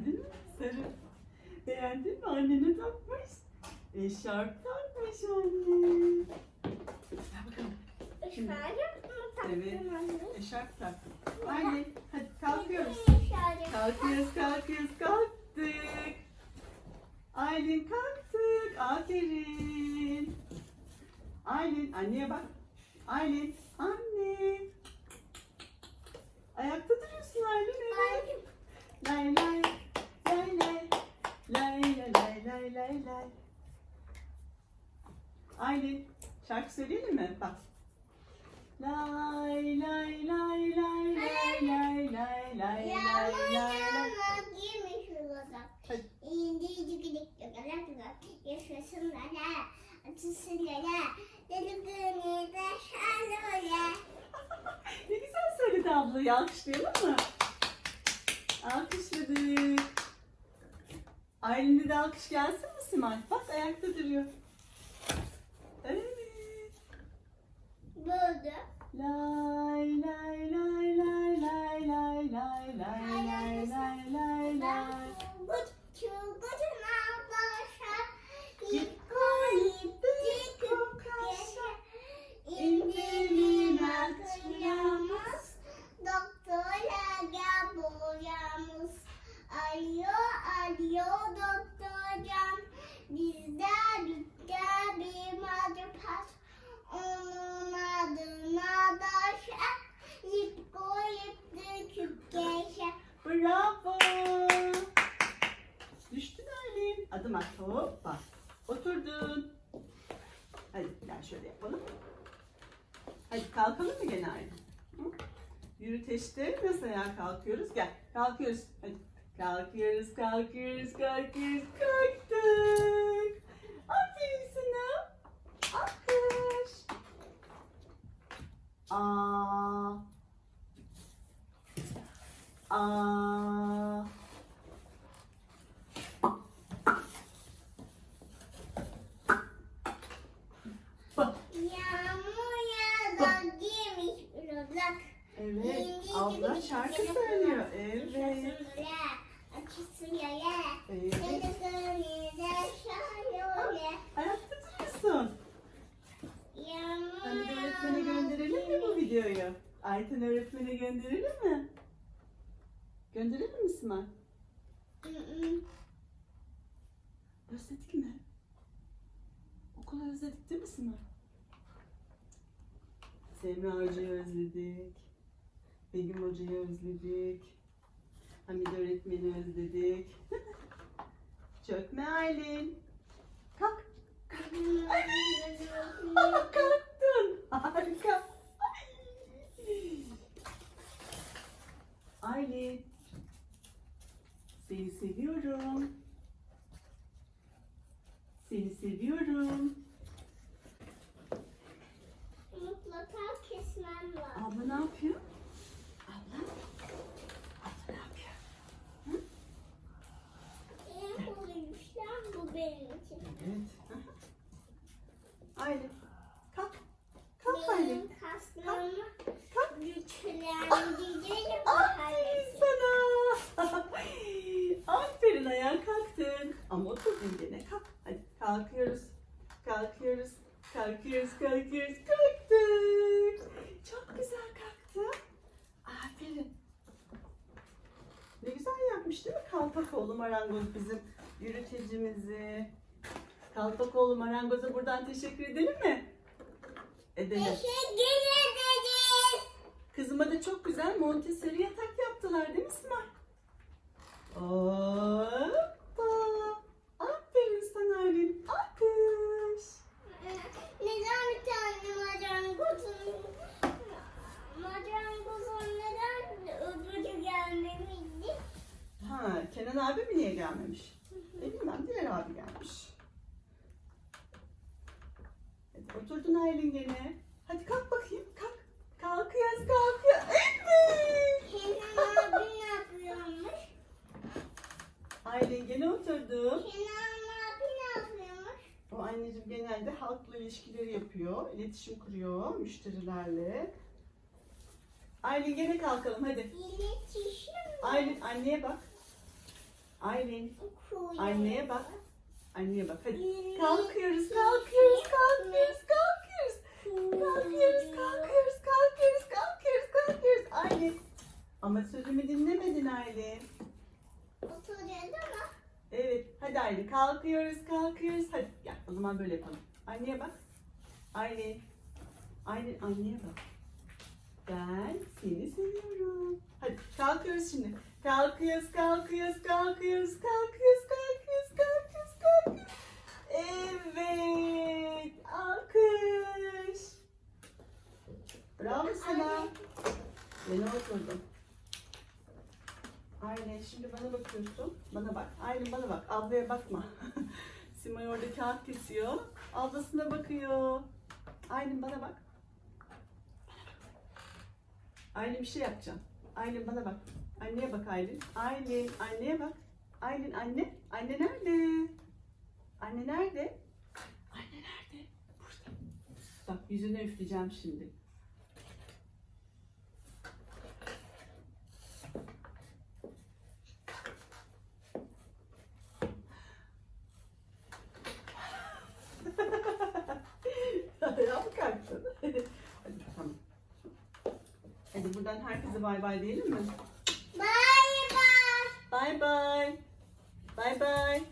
Beğendin mi? Sarı. Beğendin mi? Annene takmış. Eşarp takmış anne. Gel bakalım. Şimdi- mi taktın Evet. Eşarp taktım. Anne hadi kalkıyoruz. Kalkıyoruz, kalkıyoruz, kalktık. Aylin kalktık. Aferin. Aylin, anneye bak. Aylin, anne. Ayakta duruyorsun Aylin. Evet. Annem, Lay lay, lay lay, lay lay lay lay lay. Aylin, şarkı söyleyelim mi? Bak. Lay lay lay lay lay lay lay lay lay lay. Ne güzel söyledi ablayı. Alkışlayalım mı? Alkışladık. Aylin'de de alkış gelsin mi Simay? Bak ayakta duruyor. Evet. Böyle. Lay lay lay yapalım. Hadi kalkalım mı gene Aylin? Hı? Yürüteçte nasıl ayağa kalkıyoruz? Gel kalkıyoruz. Hadi. Kalkıyoruz, kalkıyoruz, kalkıyoruz, kalktık. Aferin sana. Alkış. Aa. Aa. Bak. Yağmur yağdan giymiş ıslak. Evet, abla şarkı söylüyor. Evet. Evet. Ayakta duruyorsun. Hani de öğretmene gönderelim mi bu videoyu? Ayten öğretmene gönderelim mi? Gönderelim mi yağmur. Özledik mi? Okulu özledik değil mi Simay? Semra Hoca'yı özledik. Begüm Hoca'yı özledik. Hamide öğretmeni özledik. Çökme Aylin. Kalk. Kalktın. Harika. Ay. Aylin. Seni seviyorum. Seni seviyorum. Mutlaka kesmem lazım. Abla ne yapıyor? Abla? Abla ne yapıyor? En kolaymış lan bu benim için. Evet. Aylin. Kalk. Kalk Aylin. Kaslarımı Kalk. güçlendireceğim. Aferin sana. Aferin ayağa kalktın. Ama oturdun gene. Kalk. Hadi kalkıyoruz. Kalkıyoruz. Kalkıyoruz, kalkıyoruz, kalktık. Çok güzel kalktı. Aferin. Ne güzel yapmış değil mi Kalpakoğlu marangoz bizim yürütecimizi. Kalpakoğlu marangoza buradan teşekkür edelim mi? Edelim. Teşekkür ederiz. Kızıma da çok güzel Montessori yatak yaptılar değil mi Simay? Hoppa. Aferin sana Aylin. Alkış. Neden bir tane marangozun marangozun neden öbürü gelmemişti? Ha, Kenan abi mi niye gelmemiş? E bilmem diğer abi gelmiş. Oturdun Aylin gene. Hadi kalk bakayım kalk. Kalkıyoruz kalkıyor. Evet. Kenan abi ne yapıyormuş? Aylin gene oturdu. Kenan abi ne yapıyormuş? O anneciğim genelde halkla ilişkileri yapıyor. iletişim kuruyor müşterilerle. Aylin gene kalkalım hadi. İletişim. Aylin anneye bak. Aylin. Anneye bak. Anneye bak. Hadi. Kalkıyoruz, kalkıyoruz, kalkıyoruz, kalkıyoruz. Kalkıyoruz, kalkıyoruz, kalkıyoruz, kalkıyoruz, kalkıyoruz. Aylin. Ama sözümü dinlemedin Aylin. Oturuyordu ama. Evet. Aylin. Kalkıyoruz, kalkıyoruz. Hadi gel. O zaman böyle yapalım. Anneye bak. Aylin. Aylin anneye bak. Ben seni seviyorum. Hadi kalkıyoruz şimdi. Kalkıyoruz, kalkıyoruz, kalkıyoruz, kalkıyoruz, kalkıyoruz, kalkıyoruz. Evet. Alkış. Bravo sana. Yeni oturdum. Aylin şimdi bana bakıyorsun. Bana bak. Aylin bana bak. Ablaya bakma. Simay orada kağıt kesiyor. Ablasına bakıyor. Aylin bana bak. Aylin bir şey yapacağım. Aylin bana bak. Anneye bak Aylin. Aylin anneye bak. Aylin anne. Anne nerede? Anne nerede? Anne nerede? Burada. Bak yüzüne üfleyeceğim şimdi. Ayağa mı kalktın? Hadi tamam. Hadi buradan herkese bay bay diyelim mi? Bay bay. Bay bay. Bay bay.